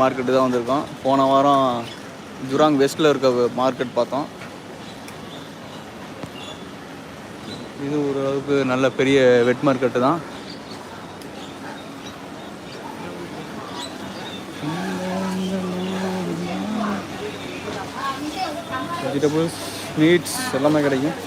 Market தான் வந்திருக்கோம். போன வாரம் ஜுராங் வெஸ்ட்டில் இருக்க மார்க்கெட் பார்த்தோம். இது ஓரளவுக்கு நல்ல பெரிய வெட் மார்க்கெட்டு தான். வெஜிடபிள்ஸ் மீட்ஸ் எல்லாமே கிடைக்கும்.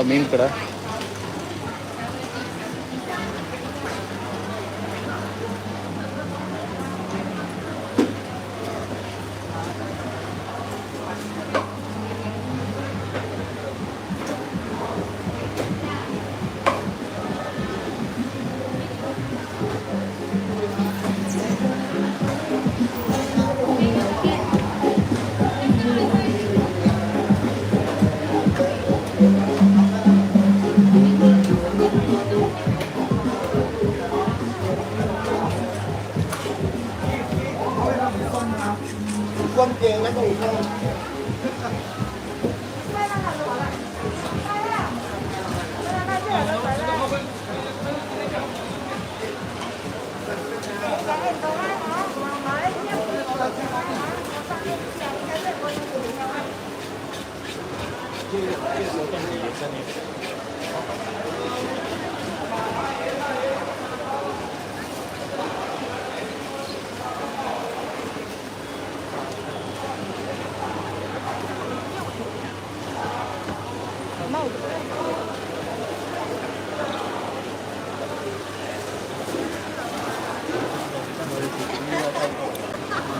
मीनकडं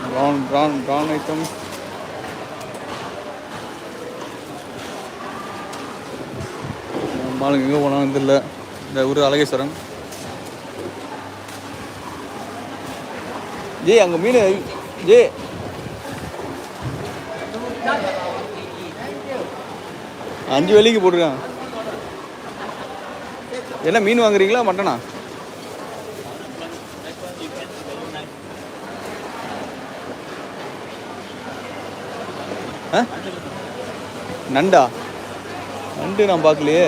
brown brown brown item மீன் எங்கே போனாலும் தெரியல. இந்த ஊர் அழகேஸ்வரம். ஜே அங்கே மீன் ஜே. அஞ்சு வெள்ளிக்கு போட்டிருக்கான் என்ன மீன் வாங்குறீங்களா மட்டனா? ஆ? நண்டா? நண்டு நான் பார்க்கலையே.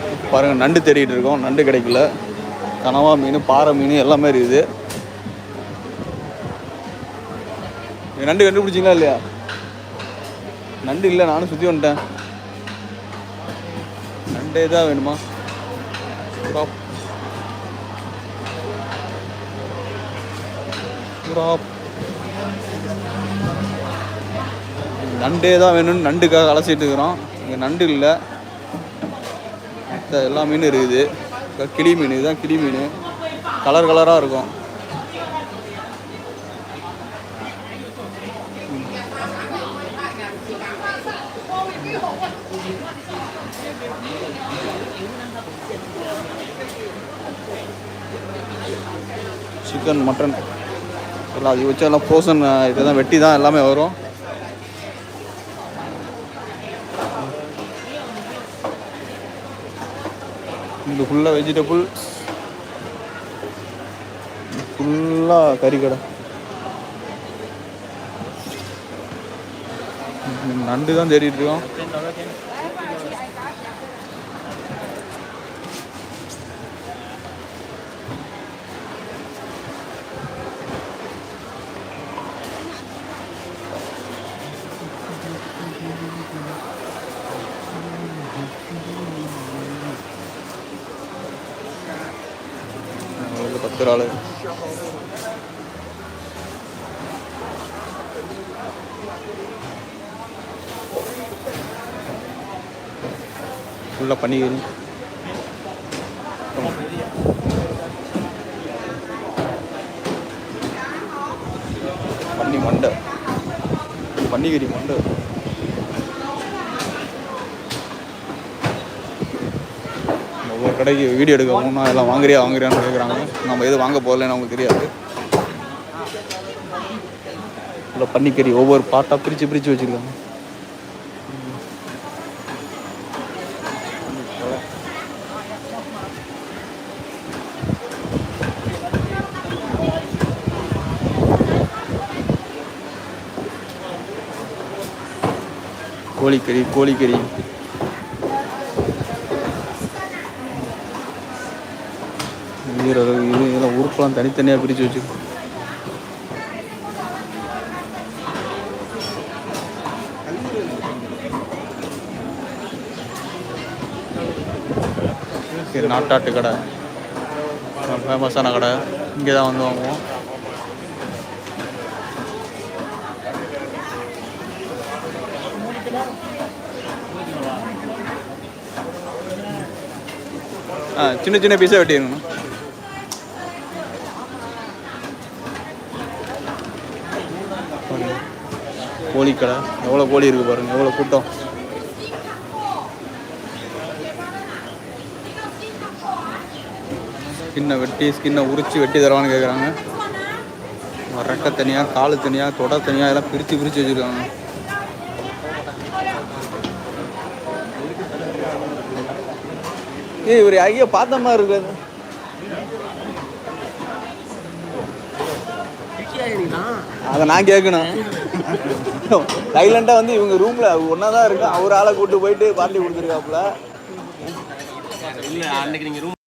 பாருங்கள் நண்டு தேடிட்டு இருக்கோம். நண்டு கிடைக்கல. கனவா மீன் பாறை மீன் எல்லாமே இருக்குது. நீங்க நண்டு கண்டுபிடிச்சிங்களா இல்லையா? நண்டு இல்லை நானும் சுற்றி வந்துட்டேன். நண்டே தான் வேணுமா? நண்டே தான் வேணும்னு நண்டுக்காக அலசிட்டு இருக்கிறோம். இங்கே நண்டு இல்லை. மத்த எல்லா மீனும் இருக்குது. கிளி மீன் இதுதான் கிளி மீன். கலர் கலராக இருக்கும். சிக்கன் மட்டன் எல்லாம் அது வச்சு எல்லாம் ஃப்ரோசன் இதுதான் வெட்டி தான் எல்லாமே வரும். இது ஃபுல்லாக வெஜிடபிள் ஃபுல்லாக கறிக்கடை நண்டு தான் தேடிட்டு இருக்கோம். ஒரு பத்து ஃபுல்லாக பன்னிக்கறி பன்னி மண்டை. பன்னிக்கறி மண்டை ஒவ்வொரு கடைக்கு வீடியோ எடுக்க போனால் எல்லாம் வாங்குறியா வாங்குறியான்னு கேட்குறாங்க நம்ம எது வாங்க போகலன்னு அவங்களுக்கு தெரியாது. இல்லை பன்னிக்கறி ஒவ்வொரு பார்ட்டாக பிரித்து பிரித்து வச்சுருக்காங்க. கோழிக்கறி கோழிக்கறி. ஈரல் இது இதெல்லாம் உறுப்பெல்லாம் தனித்தனியாக பிரித்து வச்சுருக்கோம் இது நாட்டாட்டு கடை. ஃபேமஸான கடை. இங்கே தான் வந்து வாங்குவோம். ஆ சின்ன சின்ன பீஸாக வெட்டிடணும் கோழி கடை எவ்வளோ கோழி இருக்குது பாருங்கள் எவ்வளோ கூட்டம். ஸ்கின்னை வெட்டி ஸ்கின்னை உரிச்சு வெட்டி தருவான்னு கேட்குறாங்க ரெக்கை தனியாக காலு தனியாக தொடை தனியாக எல்லாம் பிரித்து பிரித்து வச்சுருக்காங்க. ஏய் இவர் ஐயோ பார்த்த மாதிரி இருக்காது அதை நான் கேட்கணும். சைலண்டாக வந்து இவங்க ரூமில் ஒன்றா தான் இருக்கு? அவர் ஆளை கூட்டு போயிட்டு பார்ட்டி கொடுத்துருக்காப்புல. இல்ல அன்னைக்கு நீங்க ரூம்